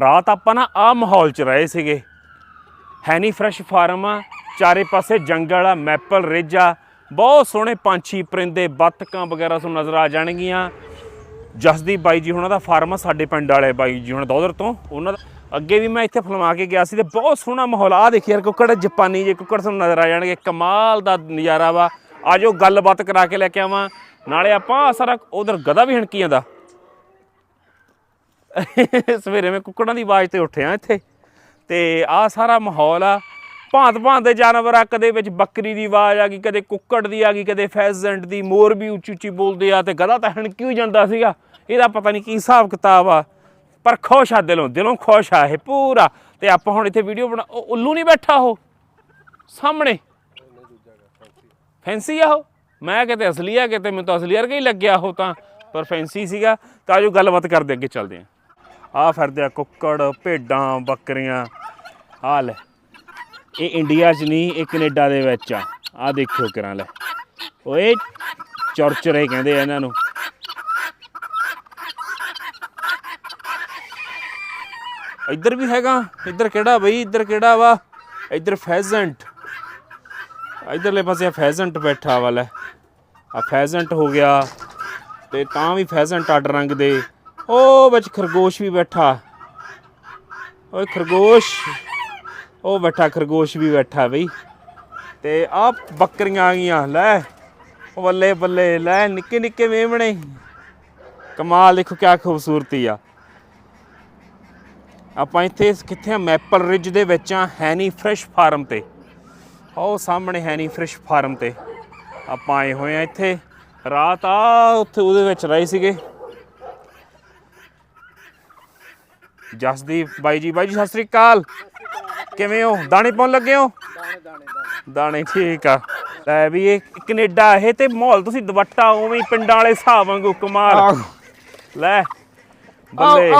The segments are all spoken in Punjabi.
ਰਾਤ ਆਪਾਂ ਨਾ ਆ ਮਾਹੌਲ 'ਚ ਰਹੇ ਸੀਗੇ। ਹੈਨੀ ਫਰੈਸ਼ ਫਾਰਮ ਆ, ਚਾਰੇ ਪਾਸੇ ਜੰਗਲ ਆ ਮੈਪਲ ਰਿਜ ਆ, ਬਹੁਤ ਸੋਹਣੇ ਪੰਛੀ, ਪਰਿੰਦੇ, ਬੱਤਕਾਂ ਵਗੈਰਾ ਤੁਹਾਨੂੰ ਨਜ਼ਰ ਆ ਜਾਣਗੀਆਂ। ਜਸਦੀਪ ਬਾਈ ਜੀ ਉਹਨਾਂ ਦਾ ਫਾਰਮ ਆ, ਸਾਡੇ ਪਿੰਡ ਵਾਲੇ ਬਾਈ ਜੀ ਹੁਣ ਦੌਦਰ ਤੋਂ ਉਹਨਾਂ ਦਾ। ਅੱਗੇ ਵੀ ਮੈਂ ਇੱਥੇ ਫਿਲਮਾ ਕੇ ਗਿਆ ਸੀ ਤੇ ਬਹੁਤ ਸੋਹਣਾ ਮਾਹੌਲ ਆ। ਦੇਖੀ ਯਾਰ, ਕੁੱਕੜ ਜਪਾਨੀ ਜੇ ਕੁੱਕੜ ਤੁਹਾਨੂੰ ਨਜ਼ਰ ਆ ਜਾਣਗੇ। ਕਮਾਲ ਦਾ ਨਜ਼ਾਰਾ ਵਾ। ਆਜੋ ਗੱਲਬਾਤ ਕਰਾ ਕੇ ਲੈ ਕੇ ਆਵਾਂ। ਨਾਲੇ ਆਪਾਂ ਸਾਰਾ ਉਧਰ ਗਦਾ ਵੀ ਹਣਕੀ ਜਾਂਦਾ ਸਵੇਰੇ ਮੈਂ ਕੁੱਕੜਾਂ ਦੀ ਆਵਾਜ਼ ਤੇ ਉੱਠਿਆ ਇੱਥੇ। ਤੇ ਆਹ ਸਾਰਾ ਮਾਹੌਲ ਆ। ਭਾਂਤ ਭਾਂਤ ਦੇ ਜਾਨਵਰ ਆ, ਕਦੇ ਵਿੱਚ ਬੱਕਰੀ ਦੀ ਆਵਾਜ਼ ਆ ਗਈ, ਕਦੇ ਕੁੱਕੜ ਦੀ ਆ ਗਈ, ਕਦੇ ਫੈਜ਼ੈਂਟ ਦੀ, ਮੋਰ ਵੀ ਉੱਚੀ ਉੱਚੀ ਬੋਲਦੇ ਆ ਤੇ ਗਧਾ ਤਾਂ ਹਣ ਜਾਂਦਾ ਸੀਗਾ? ਇਹਦਾ ਪਤਾ ਨਹੀਂ ਕੀ ਹਿਸਾਬ ਕਿਤਾਬ ਆ। ਪਰ ਖੁਸ਼ ਆ ਦਿਲੋਂ ਦਿਲੋਂ ਖੁਸ਼ ਆ ਇਹ ਪੂਰਾ। ਤੇ ਆਪਾਂ ਹੁਣ ਇੱਥੇ ਵੀਡੀਓ ਬਣਾ ਉਹ ਉੱਲੂ ਨਹੀਂ ਬੈਠਾ ਉਹ? ਸਾਹਮਣੇ। ਫੈਂਸੀ ਆ ਉਹ? ਮੈਂ ਕਿਤੇ ਅਸਲੀ ਆ ਕਿਤੇ ਮੈਨੂੰ ਤਾਂ ਅਸਲੀ ਵਰਗਾ ਹੀ ਲੱਗਿਆ ਉਹ ਤਾਂ, ਪਰ ਫੈਂਸੀ ਸੀਗਾ। ਤਾਂ ਜੋ ਗੱਲਬਾਤ ਕਰਦੇ ਅੱਗੇ ਚੱਲਦੇ ਆ ਆ ਫਿਰਦੇ ਆ ਕੁੱਕੜ, ਭੇਡਾਂ, ਬੱਕਰੀਆਂ। ਆ ਲੈ, ਇਹ ਇੰਡੀਆ 'ਚ ਨਹੀਂ, ਇਹ ਕੈਨੇਡਾ ਦੇ ਵਿੱਚ ਆ। ਆ ਦੇਖਿਓ ਕਿਰਾਂ ਲੈ। ਓਏ, ਚੌਰਚਰੇ ਕਹਿੰਦੇ ਆ ਇਹਨਾਂ ਨੂੰ। ਇੱਧਰ ਵੀ ਹੈਗਾ, ਇੱਧਰ ਕਿਹੜਾ ਬਈ, ਇੱਧਰ ਕਿਹੜਾ ਵਾ? ਇੱਧਰ ਫੈਜ਼ੈਂਟ ਇਧਰਲੇ ਪਾਸੇ ਫੈਜ਼ੈਂਟ ਬੈਠਾ ਵਾ ਲੈ। ਆ ਫੈਜ਼ੈਂਟ ਹੋ ਗਿਆ, ਤੇ ਤਾਂ ਵੀ ਫੈਜ਼ੈਂਟ ਅੱਡ ਰੰਗ ਦੇ। ਉਹ ਵਿੱਚ ਖਰਗੋਸ਼ ਵੀ ਬੈਠਾ। ਓਏ ਖਰਗੋਸ਼। ਉਹ ਬੈਠਾ, ਖਰਗੋਸ਼ ਵੀ ਬੈਠਾ ਬਈ। ਤੇ ਆ ਬੱਕਰੀਆਂ ਆ ਗਈਆਂ, ਲੈ। ਬੱਲੇ ਬੱਲੇ, ਲੈ, ਨਿੱਕੇ ਨਿੱਕੇ ਮੇਮਣੇ। ਕਮਾਲ, ਦੇਖੋ ਕਿਆ ਖੂਬਸੂਰਤੀ ਆ। ਆਪਾਂ ਇੱਥੇ ਕਿੱਥੇ ਆ? ਮੈਪਲ ਰਿਜ ਦੇ ਵਿੱਚ ਆ, ਹੈਨੀ ਫਰੈਸ਼ ਫਾਰਮ ਤੇ। ਉਹ ਸਾਹਮਣੇ ਹੈਨੀ ਫਰੈਸ਼ ਫਾਰਮ ਤੇ। ਆਪਾਂ ਆਏ ਹੋਏ ਆ ਇੱਥੇ। ਰਾਤ ਆ, ਉੱਥੇ ਉਹਦੇ ਵਿੱਚ ਰਹੇ ਸੀਗੇ। ਜਸਦੀਪ ਬਾਈ ਜੀ ਬਾਈ ਜੀ ਸਤਿ ਸ੍ਰੀ ਅਕਾਲ। ਕਿਵੇਂ ਹੋ? ਦਾਣੇ ਪਾਉਣ ਲੱਗੇ ਹੋ? ਦਾਣੇ ਠੀਕ ਆ। ਲੈ ਵੀ ਇਹ ਕੈਨੇਡਾ ਇਹ ਤੇ ਮਾਹੌਲ ਤੁਸੀਂ ਦੁਪੱਟਾ ਉਵੇਂ ਹੀ ਪਿੰਡਾਂ ਵਾਲੇ ਹਿਸਾਬ ਵਾਂਗੂ ਕਮਾਲ ਲੈ ਬੱਲੇ।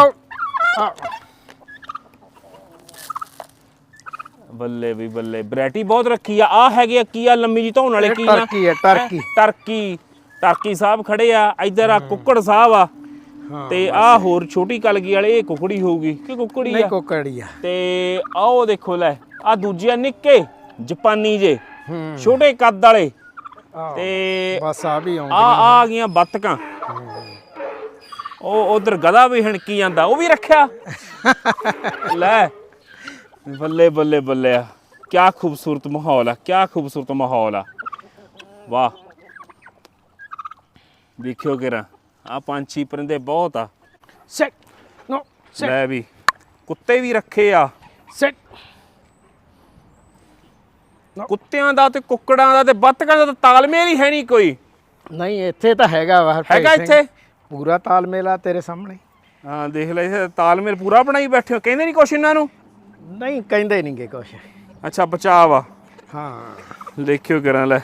ਬੱਲੇ ਵੀ ਬੱਲੇ। ਵੈਰਾਈਟੀ ਬਹੁਤ ਰੱਖੀ ਆ। ਆ ਹੈਗੇ ਆ ਕੀ ਆ? ਲੰਮੀ ਜੀ ਧੌਣ ਵਾਲੇ ਕੀ ਆ? ਟਰਕੀ ਹੈ, ਟਰਕੀ। ਹੈਂ? ਟਰਕੀ। ਟਰਕੀ ਸਾਹਿਬ ਖੜੇ ਆ। ਇੱਧਰ ਆ ਕੁੱਕੜ ਸਾਹਿਬ ਆ। ਤੇ ਆ ਹੋਰ ਛੋਟੀ ਕਲਗੀ ਵਾਲੇ ਇਹ ਕੁਕੜੀ ਹੋਊਗੀ। ਕਿ ਕੁਕੜੀ ਨਹੀਂ ਆ? ਕੋਕੜੀ ਆ। ਤੇ ਆਓ ਦੇਖੋ ਲੈ ਆ ਦੂਜੇ ਆ ਨਿੱਕੇ ਜਾਪਾਨੀ ਜੇ। ਹੂੰ। ਛੋਟੇ ਕੱਦ ਵਾਲੇ। ਆਹ, ਤੇ ਬਸ ਆ ਵੀ ਆ ਆਉਂਦੀਆਂ ਆ ਆ ਗਈਆਂ ਬੱਤਕਾਂ। ਉਹ ਉਧਰ ਗਧਾ ਵੀ ਹਣਕੀ ਜਾਂਦਾ ਉਹ ਵੀ ਰੱਖਿਆ। ਲੈ ਬੱਲੇ ਬੱਲੇ ਬੱਲੇ ਆ। ਕੀ ਖੂਬਸੂਰਤ ਮਾਹੌਲ ਆ ਕੀ ਖੂਬਸੂਰਤ ਮਾਹੌਲ ਆ। ਵਾਹ। ਦੇਖਿਓ ਕਿਰਾ। ਆ ਪੰਛੀ ਪਰਿੰਦੇ ਬਹੁਤ ਆ। ਸੈਟ ਨੋ ਸੈਟ ਲੈ ਵੀ। ਕੁੱਤੇ ਵੀ ਰੱਖੇ ਆ। ਸੈਟ ਕੁੱਤਿਆਂ ਦਾ ਤੇ ਕੁੱਕੜਾਂ ਦਾ ਤੇ ਬੱਤਕਾਂ ਦਾ ਤਾਂ ਤਾਲਮੇਲ ਹੀ ਹੈ ਨਹੀਂ ਕੋਈ। ਨਹੀਂ ਇੱਥੇ ਤਾਂ ਹੈਗਾ ਵਾ ਹੈਗਾ। ਇੱਥੇ? ਪੂਰਾ ਤਾਲਮੇਲ ਆ ਤੇਰੇ ਸਾਹਮਣੇ। ਹਾਂ ਦੇਖ ਲੈ ਇਹ ਤਾਲਮੇਲ ਪੂਰਾ ਬਣਾਈ ਬੈਠੇ ਹੋ। ਕਹਿੰਦੇ ਨਹੀਂ ਕੁਛ ਇਹਨਾਂ ਨੂੰ? ਨਹੀਂ ਕਹਿੰਦੇ ਨਹੀਂਗੇ ਕੁਛ। ਅੱਛਾ ਬਚਾਵ ਆ ਹਾਂ। ਦੇਖਿਓ ਕਰਾਂ ਲੈ।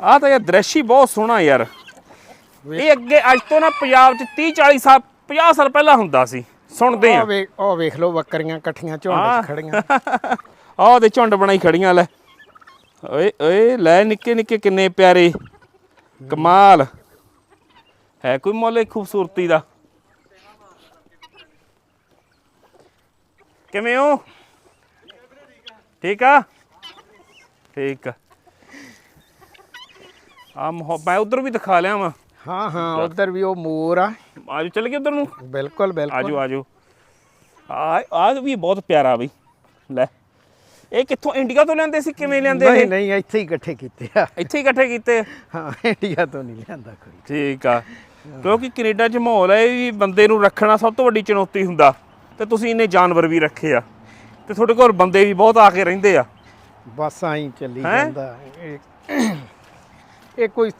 ਆ ਤਾਂ ਯਾਰ ਦ੍ਰਿਸ਼ ਹੀ ਬਹੁਤ ਸੋਹਣਾ ਯਾਰ। ਇਹ ਅੱਗੇ ਅੱਜ ਤੋਂ ਨਾ ਪੰਜਾਬ 'ਚ 30 40 ਸਾਲ 50 ਸਾਲ ਪਹਿਲਾਂ ਹੁੰਦਾ ਸੀ। ਸੁਣਦੇ ਆ। ਉਹ ਵੇਖ ਲਓ ਬੱਕਰੀਆਂ ਇਕੱਠੀਆਂ ਝੁੰਡ। 'ਚ ਖੜੀਆਂ। ਆਹ ਦੇ ਝੁੰਡ ਬਣਾਈ ਖੜੀਆਂ ਲੈ। ਓਏ ਓਏ ਲੈ ਨਿੱਕੇ ਨਿੱਕੇ ਕਿੰਨੇ ਪਿਆਰੇ। ਕਮਾਲ। ਹੈ ਕੋਈ ਮੁੱਲ ਖੂਬਸੂਰਤੀ ਦਾ? ਕਿਵੇਂ ਹੋ? ਠੀਕ ਆ? ਠੀਕ। ਆ ਆ ਮੈਂ ਉਧਰ ਵੀ ਦਿਖਾ ਲਿਆ ਵਾ। ਹਾਂ ਹਾਂ ਉਧਰ ਵੀ ਉਹ ਮੋਰ ਆ। ਆਜੋ ਚੱਲ ਗਏ ਉਧਰ ਨੂੰ। ਬਿਲਕੁਲ ਬਿਲਕੁਲ। ਆਜੋ ਆਜੋ। ਆ ਆ ਵੀ ਬਹੁਤ ਪਿਆਰਾ ਬਈ। ਲੈ। ਇਹ ਕਿੱਥੋਂ ਇੰਡੀਆ ਤੋਂ ਲੈਂਦੇ ਸੀ ਕਿਵੇਂ ਲੈਂਦੇ ਨਹੀਂ ਇਹ? ਨਹੀਂ ਇੱਥੇ ਹੀ ਇਕੱਠੇ ਕੀਤੇ ਆ। ਇੱਥੇ ਹੀ ਇਕੱਠੇ ਕੀਤੇ? ਹਾਂ ਇੰਡੀਆ ਤੋਂ ਨਹੀਂ ਲਿਆਂਦਾ ਕੋਈ। ਠੀਕ ਆ। ਕਿਉਂਕਿ ਕੈਨੇਡਾ 'ਚ ਮਾਹੌਲ ਹੈ ਵੀ ਬੰਦੇ ਨੂੰ ਰੱਖਣਾ ਸਭ ਤੋਂ ਵੱਡੀ ਚੁਣੌਤੀ ਹੁੰਦਾ। ਤੇ ਤੁਸੀਂ ਇੰਨੇ ਜਾਨਵਰ ਵੀ ਰੱਖੇ ਆ। ਤੇ ਤੁਹਾਡੇ ਕੋਲ ਬੰਦੇ ਵੀ ਬਹੁਤ ਆ ਕੇ ਰਹਿੰਦੇ ਆ। ਬਸ ਆਈ ਚੱਲੀ? ਜਾਂਦਾ। ਇਹ ਇਹ ਕੋਈ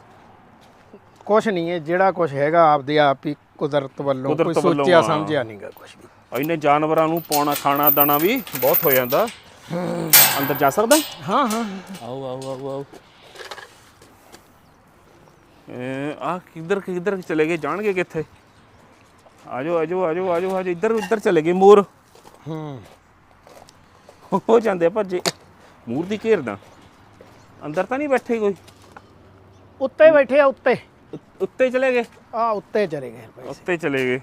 ਕੁਛ ਨਹੀਂ ਹੈ ਜਿਹੜਾ ਕੁਛ ਹੈਗਾ ਆਪਦੇ ਆਪ ਹੀ ਕੁਦਰਤ ਵੱਲੋਂ ਕੋਈ ਸੋਚਿਆ। ਸਮਝਿਆ ਨਹੀਂਗਾ ਕੁਛ ਵੀ। ਇੰਨੇ ਜਾਨਵਰਾਂ ਨੂੰ ਪਾਉਣਾ ਖਾਣਾ ਦਾਣਾ ਵੀ ਬਹੁਤ ਹੋ ਜਾਂਦਾ। ਅੰਦਰ ਜਾ ਸਕਦਾ? ਹਾਂ ਹਾਂ। ਆਓ ਆਓ ਆਓ ਆਓ। ਆ ਕਿੱਧਰ ਕਿੱਧਰ ਚਲੇ ਗਏ? ਜਾਣਗੇ ਕਿੱਥੇ? ਆਜੋ ਆਜੋ ਆਜੋ ਆਜੋ ਆਜੋ ਇੱਧਰ ਉੱਧਰ ਚਲੇ ਗਏ ਮੋਰ। ਹੂੰ। ਹੋ ਜਾਂਦੇ ਆ ਭੱਜੇ। ਮੂਰ ਦੀ ਘੇਰਦਾ ਅੰਦਰ ਤਾਂ ਨਹੀਂ ਬੈਠੇ ਕੋਈ? ਉੱਤੇ ਬੈਠੇ ਆ ਉੱਤੇ। ਉੱਤੇ ਚਲੇ ਗਏ? ਆ ਉੱਤੇ ਚਲੇ ਗਏ ਭਾਈ ਉੱਤੇ ਚਲੇ ਗਏ।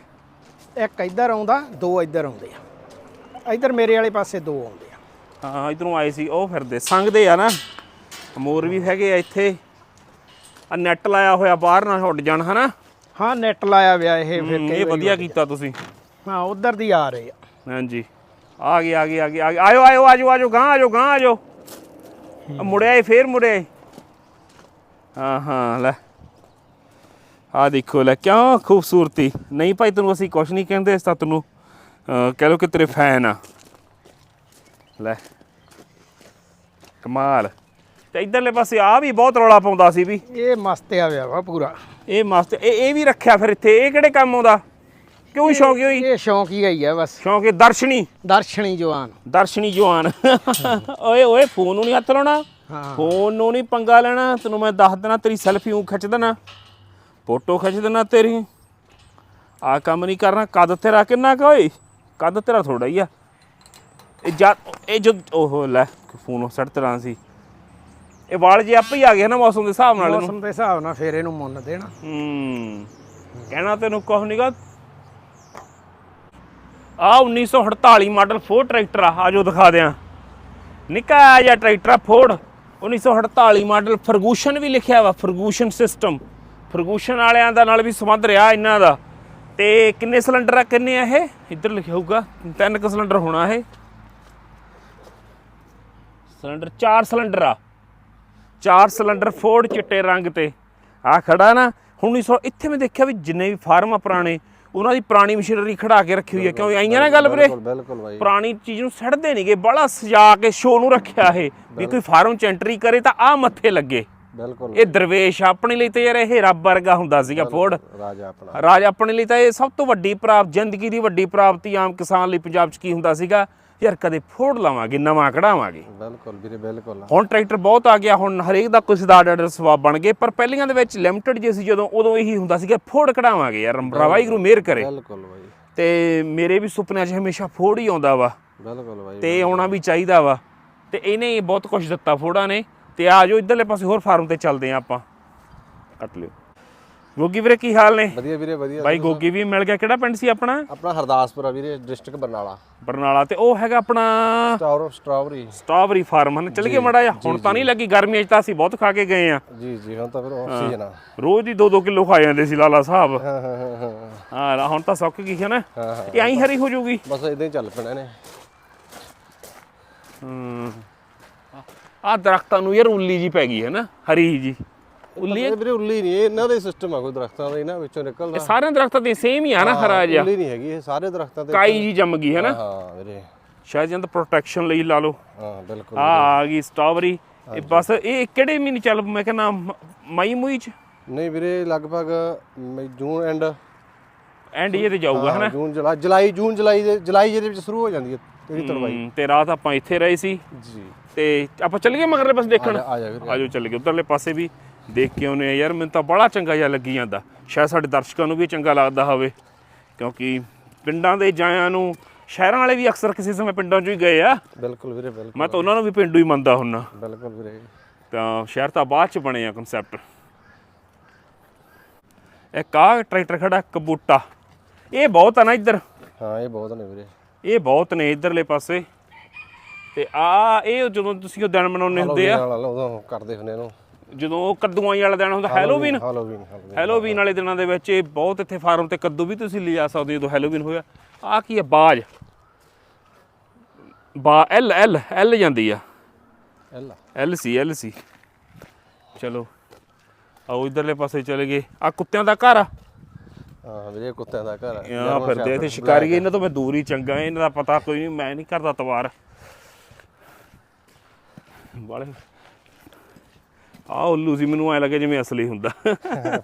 ਇੱਕ ਇੱਧਰ ਆਉਂਦਾ ਦੋ ਇੱਧਰ ਆਉਂਦੇ ਆ। ਇੱਧਰ ਮੇਰੇ ਵਾਲੇ ਪਾਸੇ ਦੋ ਆਉਂਦੇ ਆ। ਹਾਂ ਇਧਰੋਂ ਆਏ ਸੀ ਉਹ ਫਿਰਦੇ। ਸੰਗਦੇ ਆ ਨਾ। ਮੋਰ ਵੀ ਹੈਗੇ ਆ ਇੱਥੇ। ਆ ਨੈਟ ਲਾਇਆ ਹੋਇਆ ਬਾਹਰ ਨਾ ਉੱਡ ਜਾਣ ਹਨਾ? ਹਾਂ ਨੈਟ ਲਾਇਆ ਵਿਆ ਇਹ ਫਿਰ ਇਹ ਵਧੀਆ ਕੀਤਾ ਤੁਸੀਂ। ਹਾਂ ਉਧਰ ਦੀ ਆ ਰਹੇ ਆ। ਹਾਂਜੀ। ਆ ਗਏ ਆ ਗਏ ਆ ਗਏ ਆਇਓ ਆਇਓ ਆਜੋ ਆਜੋ ਗਾਂ ਆਜੋ ਗਾਂ ਆਜੋ। ਮੁੜਿਆ ਫੇਰ ਮੁੜਿਆ ਹਾਂ ਹਾਂ ਲੈ। ਆ ਦੇਖੋ ਲੈ ਕਿਉਂ ਖੂਬਸੂਰਤੀ। ਨਹੀਂ ਭਾਈ ਤੈਨੂੰ ਅਸੀਂ ਕੁਝ ਨਹੀਂ ਕਹਿੰਦੇ ਇਸ ਤਾਂ ਤੈਨੂੰ ਕਹਿ ਲੋ ਕਿ ਤੇਰੇ ਫੈਨ ਆ। ਲੈ ਕਮਾਲ। ਤੇ ਇਧਰਲੇ ਪਾਸੇ ਆ ਵੀ ਬਹੁਤ ਰੌਲਾ ਪਾਉਂਦਾ ਸੀ ਵੀ। ਇਹ ਮਸਤ ਆ ਵਿਆ ਵਾ ਪੂਰਾ। ਇਹ ਮਸਤ ਇਹ ਇਹ ਵੀ ਰੱਖਿਆ ਫਿਰ ਇੱਥੇ ਇਹ ਕਿਹੜੇ ਕੰਮ ਆਉਂਦਾ? ਕਿਉਂ ਸ਼ੌਂਕੀ ਹੋਈ? ਇਹ ਸ਼ੌਂਕ ਹੀ ਹੀ ਆ ਬਸ। ਸ਼ੌਂਕ ਦਰਸ਼ਨੀ। ਦਰਸ਼ਨੀ ਜਵਾਨ। ਦਰਸ਼ਨੀ ਜਵਾਨ। ਓਏ ਓਏ ਫੋਨ ਨੂੰ ਨਹੀਂ ਹੱਥ ਲਾਉਣਾ। ਹਾਂ। ਫੋਨ ਨੂੰ ਨਹੀਂ ਪੰਗਾ ਲੈਣਾ। ਤੈਨੂੰ ਮੈਂ ਦੱਸ ਦੇਣਾ ਤੇਰੀ ਸੈਲਫੀ ਉਹ ਖਿੱਚ ਦੇਣਾ। ਫੋਟੋ ਖਿੱਚ ਦੇਣਾ ਤੇਰੀ। ਆ ਕੰਮ ਨਹੀਂ ਕਰਨਾ ਕੱਦ ਤੇਰਾ ਕਿੰਨਾ ਕੁ ਓਏ? ਕੱਦ ਤੇਰਾ ਥੋੜਾ ਹੀ ਆ। ਇਹ ਜਾ ਇਹ ਜੋ ਉਹ ਲੈ ਫੋਨ ਸੜ ਤਰ੍ਹਾਂ ਸੀ। ਇਹ ਵਾਲ ਜੇ ਆਪੇ ਹੀ ਆ ਗਏ ਨਾ ਮੌਸਮ ਦੇ ਹਿਸਾਬ ਨਾਲ ਇਹਨੂੰ। ਮੌਸਮ ਦੇ ਹਿਸਾਬ ਨਾਲ ਫੇਰ ਇਹਨੂੰ ਮੁੰਨ ਦੇਣਾ। ਹੂੰ। ਕਹਿਣਾ ਤੈਨੂੰ ਕੁਛ ਨਹੀਂਗਾ ਆ 1948 ਮਾਡਲ ਫੋਰ ਟਰੈਕਟਰ ਆ ਆਜੋ ਦਿਖਾ ਦਿਆਂ। ਨਿੱਕਾ ਜਿਹਾ ਟਰੈਕਟਰ ਆ ਫੋਰਡ 1948 ਮਾਡਲ ਫਰਗੂਸ਼ਨ ਵੀ ਲਿਖਿਆ ਵਾ ਫਰਗੂਸ਼ਨ ਸਿਸਟਮ ਫਰਗੂਸ਼ਨ ਵਾਲਿਆਂ ਦਾ ਨਾਲ ਵੀ ਸੰਬੰਧ ਰਿਹਾ ਇਹਨਾਂ ਦਾ। ਤੇ ਕਿੰਨੇ ਸਿਲੰਡਰ ਆ ਕਿੰਨੇ ਆ ਇਹ? ਇੱਧਰ ਲਿਖਿਆ ਹੋਊਗਾ। ਤਿੰਨ ਕੁ ਸਿਲੰਡਰ ਹੋਣਾ ਇਹ। ਸਿਲੰਡਰ ਚਾਰ ਸਿਲੰਡਰ ਆ। ਚਾਰ ਸਿਲੰਡਰ ਫੋਰਡ ਚਿੱਟੇ ਰੰਗ ਤੇ। ਆ ਖੜਾ ਨਾ ਹੁਣ 1900 ਇੱਥੇ ਮੈਂ ਦੇਖਿਆ ਵੀ ਜਿੰਨੇ ਵੀ ਫਾਰਮ ਆ ਪੁਰਾਣੇ ਉਹਨਾਂ ਦੀ ਪੁਰਾਣੀ ਮਸ਼ੀਨਰੀ ਖੜਾ ਕੇ ਰੱਖੀ ਹੋਈ ਹੈ ਕਿਉਂ ਆਈਆਂ ਨਾ ਗੱਲ ਵੀਰੇ? ਬਿਲਕੁਲ ਬਿਲਕੁਲ ਬਾਈ। ਪੁਰਾਣੀ ਚੀਜ਼ ਨੂੰ ਸੜਦੇ ਨਹੀਂਗੇ ਬੜਾ ਸਜਾ ਕੇ ਸ਼ੋਅ ਨੂੰ ਰੱਖਿਆ ਇਹ। ਵੀ ਕੋਈ ਫਾਰਮ ਚ ਐਂਟਰੀ ਕਰੇ ਤਾਂ ਆ ਮੱਥੇ ਲੱਗੇ। ਬਿਲਕੁਲ। ਇਹ ਦਰਵੇਸ਼ ਆਪਣੇ ਲਈ ਤੇ ਯਾਰ ਇਹ ਰੱਬ ਵਰਗਾ ਹੁੰਦਾ ਸੀਗਾ ਫੋਰਡ ਰਾਜਾ ਆਪਣਾ। ਰਾਜ ਆਪਣੇ ਲਈ ਤਾਂ ਇਹ ਸਭ ਤੋਂ ਵੱਡੀ ਪ੍ਰਾਪਤ ਜ਼ਿੰਦਗੀ ਦੀ ਵੱਡੀ ਪ੍ਰਾਪਤੀ ਆਮ ਕਿਸਾਨ ਲਈ ਪੰਜਾਬ 'ਚ ਕੀ ਹੁੰਦਾ ਸੀਗਾ? ਯਾਰ ਕਦੇ ਫੋਰਡ ਲਾਵਾਂਗੇ ਨਵਾਂ ਕਢਾਵਾਂਗੇ। ਬਿਲਕੁਲ ਵੀਰੇ ਬਿਲਕੁਲ। ਹੁਣ ਟਰੈਕਟਰ ਬਹੁਤ ਆ ਗਿਆ ਹੁਣ ਹਰੇਕ ਦਾ ਕੁਛ ਦਾ ਆਰਡਰ ਸਵਾਬ ਬਣ ਗਏ ਪਰ ਪਹਿਲੀਆਂ ਦੇ ਵਿੱਚ ਲਿਮਟਿਡ ਜੇ ਸੀ ਜਦੋਂ ਉਦੋਂ ਇਹੀ ਹੁੰਦਾ ਸੀਗਾ ਫੋਰਡ ਕਢਾਵਾਂਗੇ ਯਾਰ ਵਾਹਿਗੁਰੂ ਮਿਹਰ ਕਰੇ। ਬਿਲਕੁਲ ਬਾਈ। ਤੇ ਮੇਰੇ ਵੀ ਸੁਪਨਿਆਂ 'ਚ ਹਮੇਸ਼ਾ ਫੋਰਡ ਹੀ ਆਉਂਦਾ ਵਾ। ਬਿਲਕੁਲ ਬਾਈ ਤੇ ਆਉਣਾ ਵੀ ਚਾਹੀਦਾ ਵਾ। ਤੇ ਇਹਨੇ ਬਹੁਤ ਕੁਝ ਦਿੱਤਾ ਫੋਰਡਾਂ ਨੇ। ਤੇ ਆ ਜਾਓ ਇਧਰਲੇ ਪਾਸੇ ਹੋਰ ਫਾਰਮ ਤੇ ਚੱਲਦੇ ਆ ਆਪਾਂ। ਕੱਟ ਲਿਓ। ਗੋਗੀ ਵੀਰੇ ਕੀ ਹਾਲ ਨੇ? ਵਧੀਆ ਵੀਰੇ ਵਧੀਆ। ਬਾਈ ਗੋਗੀ ਵੀ ਮਿਲ ਗਿਆ। ਕਿਹੜਾ ਪਿੰਡ ਸੀ ਆਪਣਾ? ਆਪਣਾ ਹਰਦਾਸਪੁਰ ਆ ਵੀਰੇ ਡਿਸਟ੍ਰਿਕਟ ਬਰਨਾਲਾ। ਬਰਨਾਲਾ ਤੇ ਉਹ ਹੈਗਾ ਆਪਣਾ ਸਟਾਰ ਸਟ੍ਰਾਬਰੀ। Strawberry farm. ਹਨ ਚੱਲ ਗਏ ਮੜਾ ਜਾ ਹੁਣ ਤਾਂ ਨਹੀਂ ਲੱਗੀ ਗਰਮੀਆਂ 'ਚ ਤਾਂ ਅਸੀਂ ਬਹੁਤ ਖਾ ਕੇ ਗਏ ਆ ਜੀ ਜੀ ਹੁਣ ਤਾਂ ਫਿਰ ਆਕਸੀਜਨ ਆ। ਰੋਜ਼ ਹੀ 2-2 ਕਿਲੋ ਖਾ ਜਾਂਦੇ ਸੀ ਲਾਲਾ ਸਾਹਿਬ। ਹਾਂ ਹਾਂ ਹਾਂ ਹੁਣ ਤਾਂ ਸੁੱਕ ਗਈ ਹੈ ਨਾ ਹਾਂ, ਹਾਂ। ਇਹ ਐਂ ਹਰੀ ਹੋ ਜਾਊਗੀ। ਬਸ ਇਦਾਂ ਹੀ ਚੱਲ ਪੈਣਾ ਨੇ। ਹੂੰ। ਆ ਦਰਖਤਾਂ ਨੂੰ ਯਾਰ ਉੱਲੀ ਜੀ ਪੈ ਗਈ ਹੈ ਨਾ ਹਰੀ ਜੀ। ਉੱਲੀ ਇਹ ਵੀਰੇ ਉੱਲੀ ਨਹੀਂ ਇਹ ਇਹਨਾਂ ਦੇ ਸਿਸਟਮ ਆ ਕੋਈ ਦਰਖਤਾਂ ਦਾ ਇਹਨਾਂ ਵਿੱਚੋਂ ਨਿਕਲਦਾ। ਸਾਰਿਆਂ ਦਰਖਤਾਂ ਦੀ ਸੇਮ ਹੀ ਆ ਨਾ ਹਰਾ ਜਿਹਾ। ਉੱਲੀ ਨਹੀਂ ਹੈਗੀ ਇਹ ਸਾਰੇ ਦਰਖਤਾਂ ਤੇ ਕਾਈ ਜੀ ਜੰਮ ਗਈ ਹੈ ਨਾ। ਹਾਂ ਵੀਰੇ। ਸ਼ਾਇਦ ਜੰਦ ਪ੍ਰੋਟੈਕਸ਼ਨ ਲਈ ਲਾ ਲਓ। ਹਾਂ ਬਿਲਕੁਲ ਆ ਆ ਗਈ ਸਟ੍ਰਾਬੇਰੀ ਇਹ ਬਸ ਇਹ ਕਿਹੜੇ ਮਹੀਨੇ ਚੱਲ ਮੈਂ ਕਹਿੰਦਾ ਮਈ ਮੁਈ ਚ? ਨਹੀਂ ਵੀਰੇ ਲਗਭਗ ਜੂਨ ਐਂਡ ਐਂਡ ਇਹ ਤੇ ਜਾਊਗਾ ਹਨਾ? ਜੂਨ ਜੁਲਾਈ ਜੁਲਾਈ ਜੂਨ ਜੁਲਾਈ ਦੇ ਜੁਲਾਈ ਜਿਹਦੇ ਵਿੱਚ ਸ਼ੁਰੂ ਹੋ ਜਾਂਦੀ ਹੈ ਇਹਦੀ ਤੁਰਵਾਈ ਹਮ, ਤੇ ਰਾਤ ਆਪਾਂ ਇੱਥੇ ਰਹੇ ਸੀ। ਜੀ। ਤੇ ਆਪਾਂ ਚੱਲ ਗਏ ਮਗਰਲੇ ਪਾਸੇ ਦੇਖਣ? ਆ ਆ ਜਾ ਵੀਰੇ ਆਜੋ ਚੱਲ ਗਏ ਉਧਰਲੇ ਪਾਸੇ ਵੀ ਦੇਖ ਕੇ ਆਉਨੇ ਆ ਯਾਰ ਮੈਨੂੰ ਤਾਂ ਬੜਾ ਚੰਗਾ ਜਿਹਾ ਲੱਗੀ ਜਾਂਦਾ ਸ਼ਾਇਦ ਸਾਡੇ ਦਰਸ਼ਕਾਂ ਨੂੰ ਵੀ ਚੰਗਾ ਲੱਗਦਾ ਹੋਵੇ ਕਿਉਂਕਿ ਪਿੰਡਾਂ ਦੇ ਜਾਇਆਂ ਨੂੰ ਸ਼ਹਿਰਾਂ ਵਾਲੇ ਵੀ ਅਕਸਰ ਕਿਸੇ ਸਮੇਂ ਪਿੰਡਾਂ 'ਚੋਂ ਹੀ ਗਏ ਆ। ਬਿਲਕੁਲ ਵੀਰੇ ਬਿਲਕੁਲ ਮੈਂ ਤਾਂ ਉਹਨਾਂ ਨੂੰ ਵੀ ਪਿੰਡੂ ਹੀ ਮੰਨਦਾ ਹੁੰਨਾ। ਬਿਲਕੁਲ ਵੀਰੇ। ਤਾਂ ਸ਼ਹਿਰ ਤਾਂ ਬਾਅਦ 'ਚ ਬਣੇ ਆ ਕਨਸੈਪਟ ਇੱਕ ਆ ਟਰੈਕਟਰ ਖੜਾ ਕਬੂਟਾ। ਇਹ ਬਹੁਤ ਆ ਨਾ ਇੱਧਰ। ਹਾਂ ਇਹ ਬਹੁਤ ਨੇ ਵੀਰੇ। ਇਹ ਬਹੁਤ ਨੇ ਇੱਧਰਲੇ ਪਾਸੇ। ਤੇ ਆ ਇਹ ਜਦੋਂ ਤੁਸੀਂ ਉਹ ਦਿਨ ਮਨਾਉਂਦੇ ਹੁੰਦੇ ਆ। ਉਦੋਂ ਕਰਦੇ ਹੁੰਦੇ ਇਹਨੂੰ। ਜਦੋਂ ਉਹ ਕੱਦੂਆਂ ਵਾਲਾ ਦਿਨ ਹੁੰਦਾ ਹੈਲੋਵੀਨ ਹਾਲੋਵੀਨ ਹਾਲੋਵੀਨ ਵਾਲੇ ਦਿਨਾਂ ਦੇ ਵਿੱਚ ਇਹ ਬਹੁਤ ਇੱਥੇ ਫਾਰਮ ਤੇ ਕੱਦੂ ਵੀ ਤੁਸੀਂ ਲਿਜਾ ਸਕਦੇ ਜਦੋਂ ਹੈਲੋਵੀਨ ਹੋਇਆ। ਆ ਕੀ ਹੈ ਬਾਜ? ਬਾ ਐਲ ਐਲ ਐਲ ਜਾਂਦੀ ਆ। ਐਲਾ ਐਲ ਸੀ ਐਲ ਸੀ। ਚਲੋ ਆਓ ਇਧਰਲੇ ਪਾਸੇ ਚਲੇ ਗਏ। ਆ ਕੁੱਤਿਆਂ ਦਾ ਘਰ ਆ। ਹਾਂ ਵੀਰੇ ਕੁੱਤਿਆਂ ਦਾ ਘਰ ਆ। ਫਿਰਦੇ ਇੱਥੇ ਸ਼ਿਕਾਰੀ ਇਹਨਾਂ ਤੋਂ ਮੈਂ ਦੂਰ ਹੀ ਚੰਗਾ ਇਹਨਾਂ ਦਾ ਪਤਾ ਕੋਈ ਨਹੀਂ ਮੈਂ ਨਹੀਂ ਕਰਦਾ ਤਵਾਰ। ਬਾਲੇ ਆ ਉੱਲੂ ਸੀ ਮੈਨੂੰ ਐ ਲੱਗੇ ਜਿਵੇਂ ਅਸਲੀ ਹੁੰਦਾ।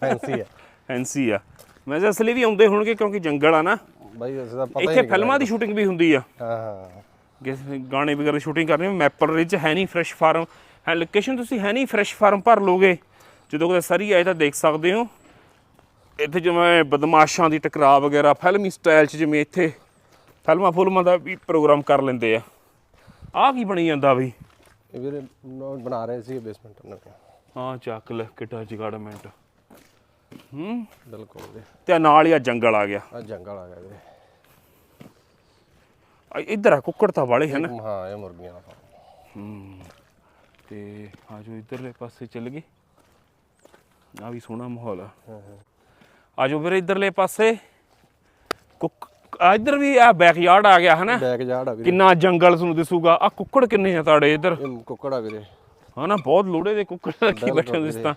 ਫੈਂਸੀ ਹੈ ਫੈਂਸੀ ਆ। ਮੈਂ ਕਿਹਾ ਅਸਲੀ ਵੀ ਆਉਂਦੇ ਹੋਣਗੇ ਕਿਉਂਕਿ ਜੰਗਲ ਆ ਨਾ। ਬਾਈ ਇਸ ਦਾ ਪਤਾ ਹੀ ਇੱਥੇ ਨਹੀਂ ਫਿਲਮਾਂ ਦੀ ਸ਼ੂਟਿੰਗ ਵੀ ਹੁੰਦੀ ਆ। ਹਾਂ। ਹਾਂ ਕਿਸੇ ਗਾਣੇ ਵਗੈਰਾ ਸ਼ੂਟਿੰਗ ਕਰਨੀ ਮੈਪਲ ਰਿਜ ਹੈ ਨਹੀਂ ਫਰੈਸ਼ ਫਾਰਮ ਹੈ ਲੋਕੇਸ਼ਨ ਤੁਸੀਂ ਹੈ ਨਹੀਂ ਫਰੈਸ਼ ਫਾਰਮ ਭਰ ਲੋਗੇ ਜਦੋਂ ਕਦੇ ਸਰੀ ਆਏ ਤਾਂ ਦੇਖ ਸਕਦੇ ਹੋ। ਇੱਥੇ ਜਿਵੇਂ ਬਦਮਾਸ਼ਾਂ ਦੀ ਟਕਰਾਅ ਵਗੈਰਾ ਫਿਲਮੀ ਸਟਾਈਲ 'ਚ ਜਿਵੇਂ ਇੱਥੇ ਫਿਲਮਾਂ ਫੁਲਮਾਂ ਦਾ ਵੀ ਪ੍ਰੋਗਰਾਮ ਕਰ ਲੈਂਦੇ ਆ। ਆਹ ਕੀ ਬਣੀ ਜਾਂਦਾ ਬਈ? ਇਹ ਵੀਰੇ ਨੋ- ਬਣਾ ਰਹੇ ਸੀ ਬੇਸਮੈਂਟ ਉਹਨਾਂ ਨੇ ਹਾਂ ਚੱਕ ਲੈ ਕਿੱਡਾ ਜਗਾੜਮੈਂਟ ਹੂੰ? ਬਿਲਕੁਲ ਵੀਰੇ। ਤੇ ਨਾਲ ਹੀ ਆ ਜੰਗਲ ਆ ਗਿਆ। ਆ ਜੰਗਲ ਆ ਗਿਆ ਵੀਰੇ। ਆ ਇੱਧਰ ਆ ਕੁੱਕੜ ਤਾਂ ਵਾਲੇ ਹਨ ਹਾਂ ਇਹ ਮੁਰਗੀਆਂ ਦਾ ਹੂੰ ਤੇ ਆ ਜੋ ਇਧਰਲੇ ਪਾਸੇ ਚੱਲ ਗਏ। ਆ ਵੀ ਸੋਹਣਾ ਮਾਹੌਲ ਆ। ਆ ਜੋ ਵੀਰੇ ਇਧਰਲੇ ਪਾਸੇ। ਕੁੱਕ ਇੱਧਰ ਵੀ ਆ ਬੈਕਯਾਰਡ ਆ ਗਿਆ ਹਨਾ? ਬੈਕ ਜਾੜ ਆ ਵੀਰੇ। ਕਿੰਨਾ ਜੰਗਲ ਤੁਹਾਨੂੰ ਦਿਸੂਗਾ। ਆ ਕੁੱਕੜ ਕਿੰਨੇ ਆ ਤੁਹਾਡੇ ਇੱਧਰ? ਕੁੱਕੜ ਆ ਵੀਰੇ। ਹਨਾ ਬਹੁਤ ਲੋੜੇ ਦੇ ਕੁੱਕੜ ਰੱਖੀ ਬੈਠੇ ਹੁੰਦੇ ਸੀ ਤਾਂ।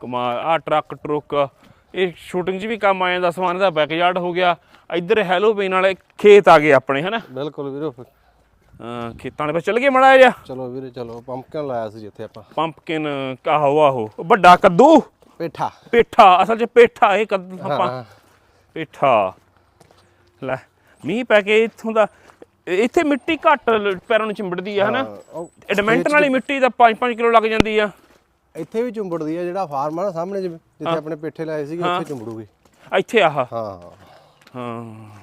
ਕਮਾਲ ਆ ਟਰੱਕ ਟਰੁੱਕ। ਇਹ ਸ਼ੂਟਿੰਗ 'ਚ ਵੀ ਕੰਮ ਆ ਜਾਂਦਾ ਸਮਾਨ ਦਾ ਬੈਕਯਾਰਡ ਹੋ ਗਿਆ। ਇੱਧਰ ਹੈਲੋਵੀਨ ਵਾਲੇ ਖੇਤ ਆ ਗਏ ਆਪਣੇ ਹਨਾ? ਬਿਲਕੁਲ ਵੀਰੇ ਖੇਤਾਂ ਦੇ ਵਿੱਚ ਚੱਲ ਗਏ ਮੜਾ ਜਾ ਚਲੋ ਵੀਰੇ ਚਲੋ ਪੰਪਕਿਨ ਲਾਇਆ ਸੀ ਜਿੱਥੇ ਆਪਾਂ। ਪੰਪਕਿਨ ਕਾਹੋ ਆਹੋ। ਵੱਡਾ ਕੱਦੂ? ਪੇਠਾ। ਪੇਠਾ ਅਸਲ 'ਚ ਪੇਠਾ ਇਹ ਕੱਦੂ ਆਪਾਂ। ਪੇਠਾ। ਲੈ ਮੀਂਹ ਪੈ ਕੇ ਇੱਥੋਂ ਦਾ ਇੱਥੇ ਮਿੱਟੀ ਘੱਟ ਪੈਰਾਂ ਨੂੰ ਚਿੰਬੜਦੀ ਆ ਹਨਾ? ਐਡਮੈਂਟਨ ਵਾਲੀ ਮਿੱਟੀ ਦਾ 5-5 ਕਿਲੋ ਲੱਗ ਜਾਂਦੀ ਆ। ਇੱਥੇ ਵੀ ਚੁੰਬੜਦੀ ਆ ਜਿਹੜਾ ਫਾਰਮ ਆ ਨਾ ਸਾਹਮਣੇ ਜਿਵੇਂ ਜਿੱਥੇ ਆਪਣੇ ਪੇਠੇ ਲਾਏ ਸੀਗੇ ਉੱਥੇ ਚੁੰਬੜੂਗੀ। ਇੱਥੇ ਆਹ। ਹਾਂ। ਹਾਂ।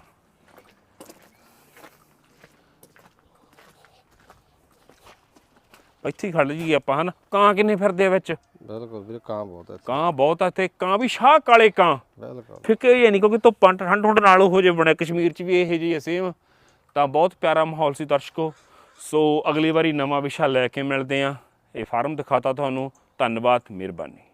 ਇੱਥੇ ਖੜ ਜੀ ਆਪਾਂ ਹਨ? ਕਾਂ ਕਿੰਨੇ ਫਿਰਦੇ ਆ ਵਿੱਚ? ਬਿਲਕੁਲ ਵੀਰੇ ਕਾਂ ਬਹੁਤ ਹੈ। ਕਾਂ ਬਹੁਤ ਆ ਤੇ ਕਾਂ ਵੀ ਸ਼ਾਹ ਕਾਲੇ ਕਾਂ। ਬਿਲਕੁਲ। ਫਿੱਕੇ ਇਹ ਨਹੀਂ ਕਿਉਂਕਿ ਧੁੱਪਾਂ ਠੰਡ ਠੰਡ ਨਾਲ ਹੋ ਜੇ ਬਣੇ ਕਸ਼ਮੀਰ ਚ ਵੀ ਇਹੋ ਜਿਹੀ ਸੇਮ ਤਾਂ ਬਹੁਤ ਪਿਆਰਾ ਮਾਹੌਲ ਸੀ ਦਰਸ਼ਕੋ। ਸੋ ਅਗਲੀ ਵਾਰੀ ਨਵਾਂ ਵਿਸ਼ਾ ਲੈ ਕੇ ਮਿਲਦੇ ਆ ਇਹ ਫਾਰਮ ਦਿਖਾਤਾ ਤੁਹਾਨੂੰ। ਧੰਨਵਾਦ ਮਿਹਰਬਾਨੀ।